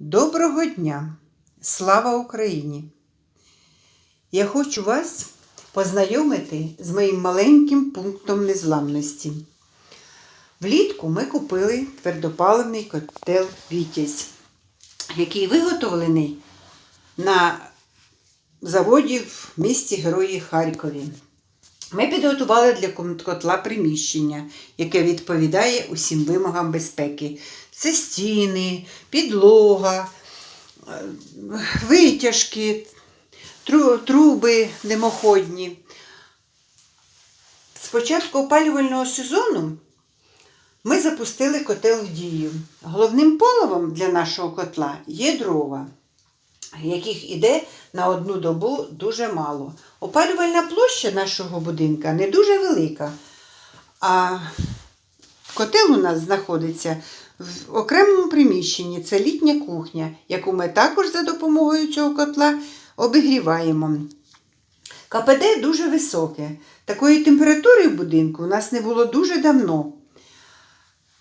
Доброго дня! Слава Україні! Я хочу вас познайомити з моїм маленьким пунктом незламності. Влітку ми купили твердопаливний котел Вітязь, який виготовлений на заводі в місті Герої Харкові. Ми підготували для котла приміщення, яке відповідає усім вимогам безпеки. Це стіни, підлога, е, витяжки, труби димоходні. З початку опалювального сезону ми запустили котел в дію. Головним поливом для нашого котла є дрова, яких іде на одну добу дуже мало. Опалювальна площа нашого будинка не дуже велика, а котел у нас знаходиться в окремому приміщенні. Це літня кухня, яку ми також за допомогою цього котла обігріваємо. КПД дуже високе. Такої температури в будинку у нас не було дуже давно.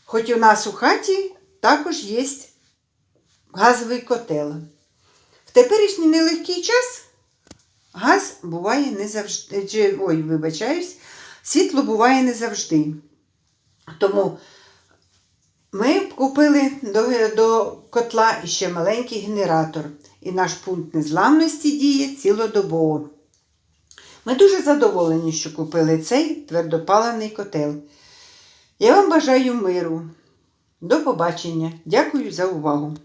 Хоч у нас у хаті також є газовий котел. Теперішній нелегкий час газ буває не завжди. Ой, вибачаюсь, світло буває не завжди. Тому ми купили до, до котла ще маленький генератор, і наш пункт незламності діє цілодобово. Ми дуже задоволені, що купили цей твердопалений котел. Я вам бажаю миру. До побачення. Дякую за увагу.